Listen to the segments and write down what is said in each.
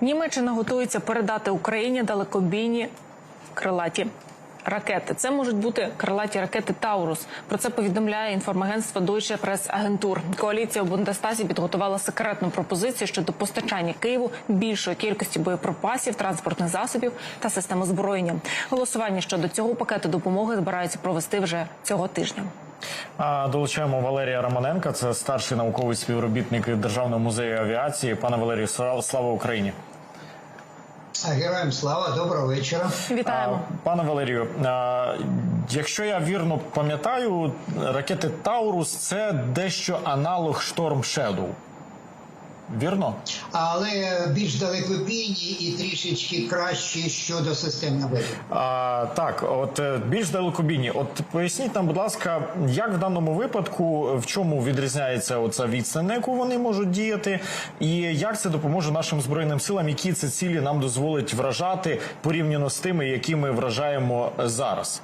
Німеччина готується передати Україні далекобійні крилаті ракети. Це можуть бути крилаті ракети Таурус. Про це повідомляє інформагентство Deutsche Press-Agentur. Коаліція у Бундестазі підготувала секретну пропозицію щодо постачання Києву більшої кількості боєприпасів, транспортних засобів та систем озброєння. Голосування щодо цього пакету допомоги збираються провести вже цього тижня. А, Долучаємо Валерія Романенка, це старший науковий співробітник Державного музею авіації. Пане Валерію, слава слава Україні. Героям слава, доброго вечора. Вітаємо. А, Пане Валерію, а, якщо я вірно пам'ятаю, ракети Таурус це дещо аналог Шторм Shadow. Вірно? Але більш далекобійні і трішечки кращі щодо систем наведення. А, так, от е, більш далекобійні. От поясніть нам, будь ласка, як в даному випадку в чому відрізняється оця відстань, на яку вони можуть діяти, і як це допоможе нашим збройним силам, які це цілі нам дозволить вражати порівняно з тими, які ми вражаємо зараз.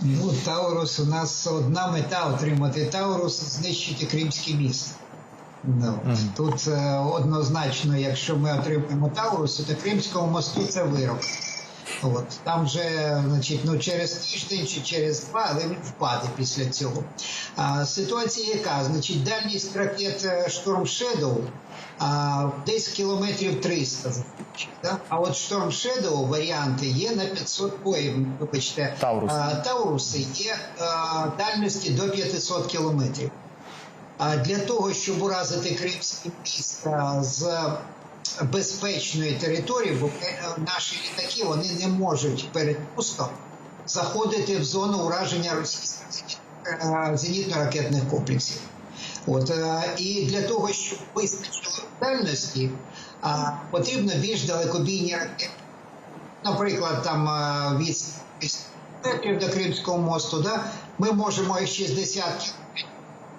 Ну, Таурус у нас одна мета отримати Таурус, знищити Кримський міст. Ну, Тут е, однозначно, якщо ми отримаємо Таурус, то Кримському мосту це вирок. От там вже, значить, ну через тиждень чи через два, але він впаде після цього. А, ситуація яка? Значить, дальність ракет е, Шторм а, десь кілометрів 300. Да? А от Шторм Shadow варіанти є на 500 ой, вибачте, Таурус. а, Тауруси є а, дальності до 500 кілометрів. А для того, щоб уразити Кримське місто з безпечної території, бо е, наші літаки вони не можуть перед пуском заходити в зону ураження російських е, зенітно-ракетних комплексів. От е, і для того, щоб вистачило дальності, потрібно більш далекобійні ракети. Наприклад, там е, від метрів до Кримського мосту, да, ми можемо 60 кілометрів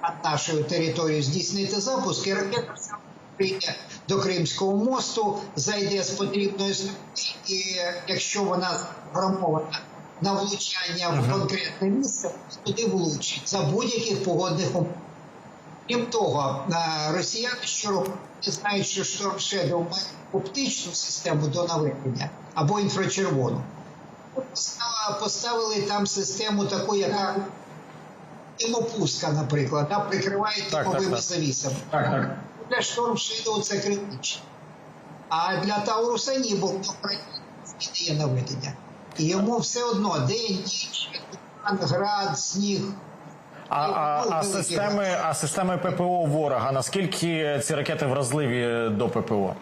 над нашою територією здійснити запуск, і ракета прийде до Кримського мосту, зайде з потрібної і якщо вона програмована на влучання в конкретне місце, туди влучить за будь-яких погодних умов. Крім того, е, росіяни щороку знають, що Шторм Shadow має оптичну систему до наведення або інфрачервону. Поставили там систему таку, яка димопуска, наприклад, да, прикриває так, димовими так. завісами. Так, так. Для Шторм Shadow це критично. А для Тауруса ні, бо є наведення. І йому все одно день, ніч, град, сніг. А, а, а системи, а системи ППО ворога наскільки ці ракети вразливі до ППО?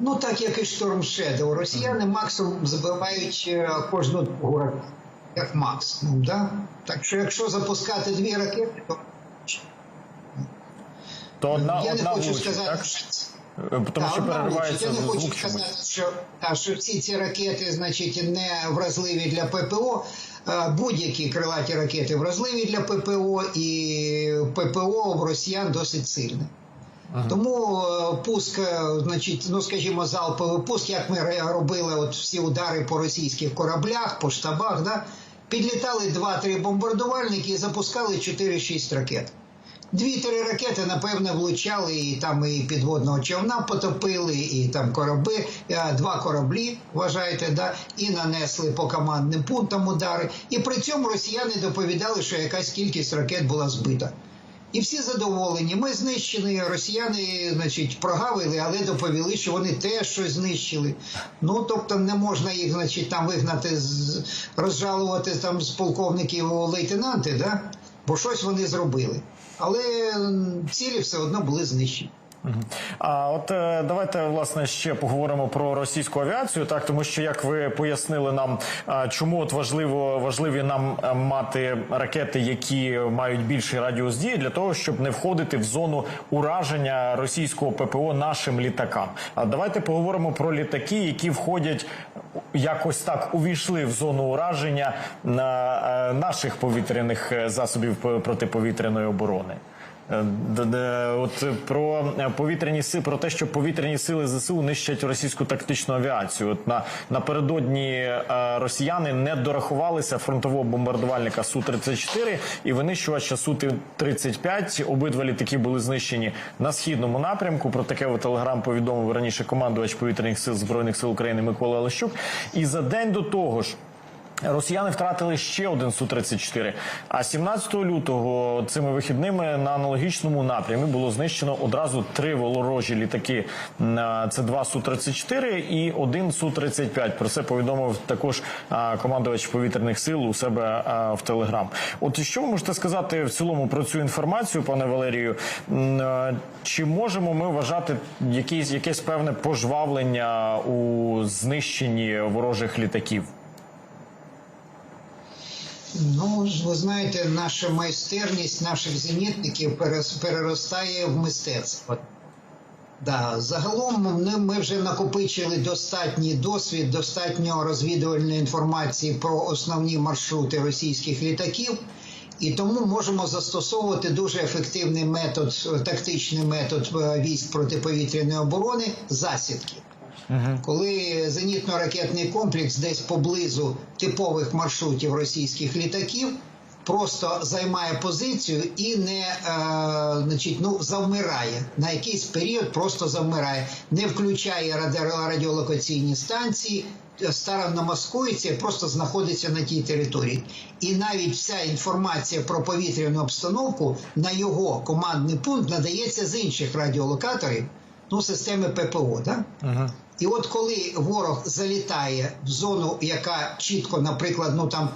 Ну, так як і Шторм Shadow. Росіяни максимум забивають е, кожну ракету. Як максимум, да? Так що якщо запускати дві ракети, то То одна, я не хочу влучить, сказати, так? що Тому що переривається. Я не звук хочу чомусь. сказати, що, та, що всі ці ракети, значить, не вразливі для ППО. Е, Будь-які крилаті ракети вразливі для ППО, і ППО в росіян досить сильне. Тому е, пуск, е, значить, ну скажімо, залповий пуск, як ми робили от всі удари по російських кораблях, по штабах, да, підлітали 2-3 бомбардувальники і запускали 4-6 ракет. Дві-три ракети, напевне, влучали і там і підводного човна потопили, і там кораби, е, два кораблі, вважаєте, да, і нанесли по командним пунктам удари. І при цьому росіяни доповідали, що якась кількість ракет була збита. І всі задоволені. Ми знищені. Росіяни, значить, прогавили, але доповіли, що вони теж щось знищили. Ну тобто не можна їх, значить, там вигнати з розжалувати там з полковників лейтенанти, да? бо щось вони зробили. Але цілі все одно були знищені. А от е, давайте власне ще поговоримо про російську авіацію, так тому що як ви пояснили нам, чому от важливо важливі нам е, мати ракети, які мають більший радіус дії, для того, щоб не входити в зону ураження російського ППО нашим літакам. А давайте поговоримо про літаки, які входять якось так увійшли в зону ураження на е, наших повітряних засобів протиповітряної оборони. Е, От про е, повітряні сили, про те, що повітряні сили ЗСУ нищать російську тактичну авіацію. От на напередодні е, росіяни не дорахувалися фронтового бомбардувальника су 34 і винищувача су 35 Обидва літаки були знищені на східному напрямку. Про таке в телеграм повідомив раніше командувач повітряних сил збройних сил України Микола Олещук. І за день до того ж. Росіяни втратили ще один Су-34. А 17 лютого цими вихідними на аналогічному напрямі було знищено одразу три ворожі літаки. На- Це два Су-34 і один Су-35. Про це повідомив також командувач повітряних сил у себе в Телеграм. От що ви можете сказати в цілому про цю інформацію, пане Валерію? Чи можемо ми вважати якісь якесь певне пожвавлення у знищенні ворожих літаків? Ну, ви знаєте, наша майстерність наших зенітників переростає в мистецтво. Да, загалом ми, вже накопичили достатній досвід, достатньо розвідувальної інформації про основні маршрути російських літаків, і тому можемо застосовувати дуже ефективний метод, тактичний метод е, військ протиповітряної оборони засідки. Коли зенітно-ракетний комплекс десь поблизу типових маршрутів російських літаків просто займає позицію і не е, значить, ну, завмирає на якийсь період, просто завмирає, не включає радіолокаційні станції, е, старанно маскується просто знаходиться на тій території. І навіть вся інформація про повітряну обстановку на його командний пункт надається з інших радіолокаторів, ну, системи ППО. Да? І от коли ворог залітає в зону, яка чітко, наприклад, ну там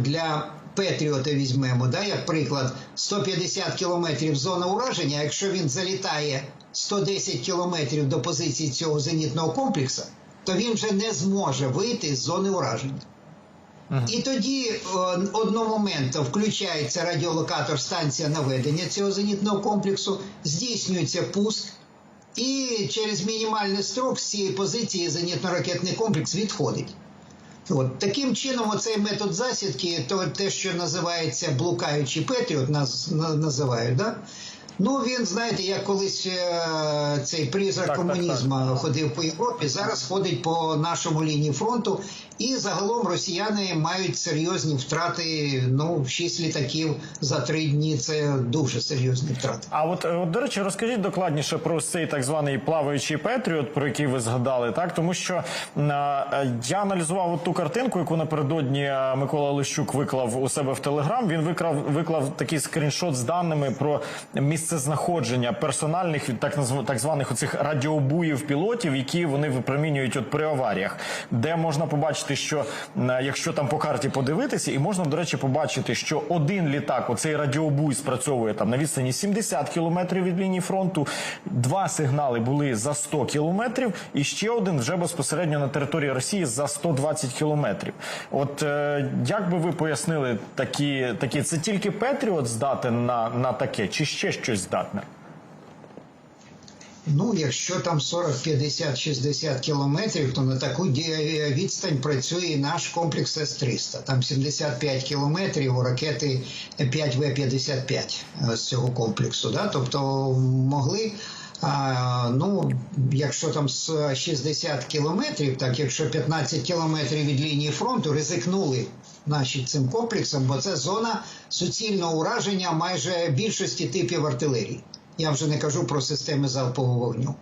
для Петріота візьмемо, да, як приклад, 150 кілометрів зона ураження. Якщо він залітає 110 кілометрів до позиції цього зенітного комплексу, то він вже не зможе вийти з зони ураження. І тоді е, одномоментно включається радіолокатор станція наведення цього зенітного комплексу, здійснюється пуск, і через мінімальний строк з цієї позиції зенітно-ракетний комплекс відходить. От таким чином, оцей метод засідки, то те, що називається блукаючий Петріот, нас називають, да? Ну він знаєте, як колись е, цей призрак Так, так, комунізму ходив по Європі, зараз ходить по нашому лінії фронту. І загалом росіяни мають серйозні втрати. Ну, шість літаків за три дні це дуже серйозні втрати. А от, е, от до речі, розкажіть докладніше про цей так званий плаваючий Петріот, про який ви згадали, так тому що е, я аналізував от ту картинку, яку напередодні Микола Лищук виклав у себе в Телеграм. Він викрав виклав такий скріншот з даними про місце знаходження персональних так назв так званих оцих радіобуїв пілотів, які вони випромінюють от при аваріях, де можна побачити, що якщо там по карті подивитися, і можна до речі побачити, що один літак, оцей радіобуй спрацьовує там на відстані 70 кілометрів від лінії фронту. Два сигнали були за 100 кілометрів, і ще один вже безпосередньо на території Росії за 120 кілометрів. От е, як би ви пояснили такі, такі це тільки Петріот здатен на, на таке, чи ще щось здатне? Ну, якщо там 40, 50, 60 кілометрів, то на таку відстань працює і наш комплекс С-300. Там 75 кілометрів у ракети 5В-55 е, з цього комплексу. Да? Тобто могли, а, ну, якщо там з 60 кілометрів, так якщо 15 кілометрів від лінії фронту, ризикнули наші цим комплексом, бо це зона суцільного ураження майже більшості типів артилерії. Я вже не кажу про системи залпового вогню.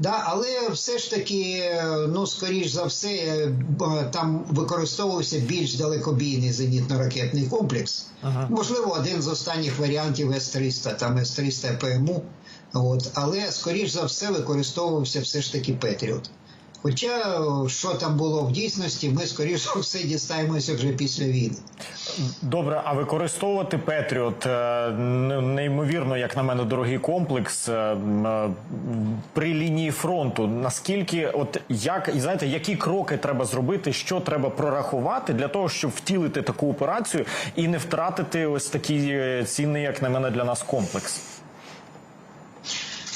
Да, але все ж таки, е, ну скоріш за все, е, там використовувався більш далекобійний зенітно-ракетний комплекс. Можливо, один з останніх варіантів С-300, там С-300 ПМУ. От, але скоріш за все використовувався все ж таки Петріот. Хоча що там було в дійсності, ми скоріш за все дістаємося вже після війни. Добре, а використовувати Петріот е, неймовірно, як на мене, дорогий комплекс е, е, при лінії фронту. Наскільки, от як і знаєте, які кроки треба зробити, що треба прорахувати для того, щоб втілити таку операцію і не втратити ось такий цінний, як на мене, для нас комплекс?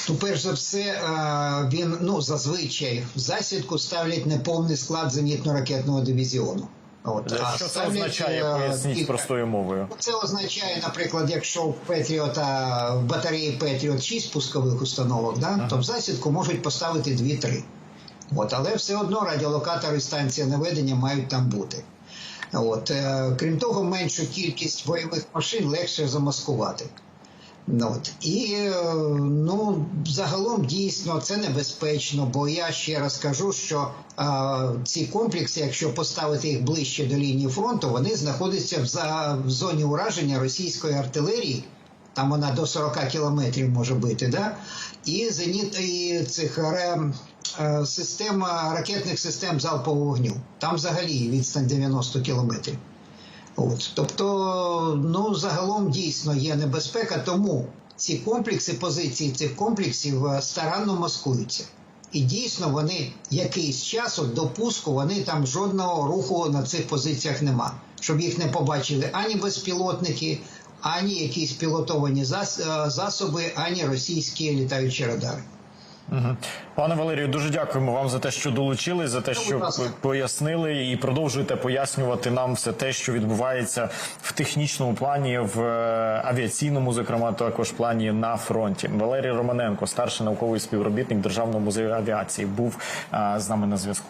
Ну, перш за все, е, він ну зазвичай в засідку ставлять неповний склад зенітно-ракетного дивізіону. От, а Що це ставлять, означає? е, Поясніть кілька. простою мовою. Це означає, наприклад, якщо в Петріота в батареї Петріот 6 пускових установок, да, то в засідку можуть поставити 2-3. От, але все одно радіолокатори станція наведення мають там бути. От, е, крім того, меншу кількість бойових машин легше замаскувати. Ну, От. І е, ну, загалом дійсно це небезпечно, бо я ще раз кажу, що а, ці комплекси, якщо поставити їх ближче до лінії фронту, вони знаходяться в, за, в зоні ураження російської артилерії. Там вона до 40 кілометрів може бити, да? і зеніт і цих е, ракетних систем залпового вогню. Там взагалі відстань 90 кілометрів. От, тобто, ну загалом дійсно є небезпека, тому ці комплекси, позиції цих комплексів е, старанно маскуються. І дійсно вони якийсь час от до вони там жодного руху на цих позиціях нема, щоб їх не побачили ані безпілотники, ані якісь пілотовані е, засоби, ані російські літаючі радари. Пане Валерію, дуже дякуємо вам за те, що долучились, за те, що пояснили і продовжуєте пояснювати нам все те, що відбувається в технічному плані, в е, авіаційному, зокрема, також плані на фронті. Валерій Романенко, старший науковий співробітник Державного музею авіації, був е, з нами на зв'язку.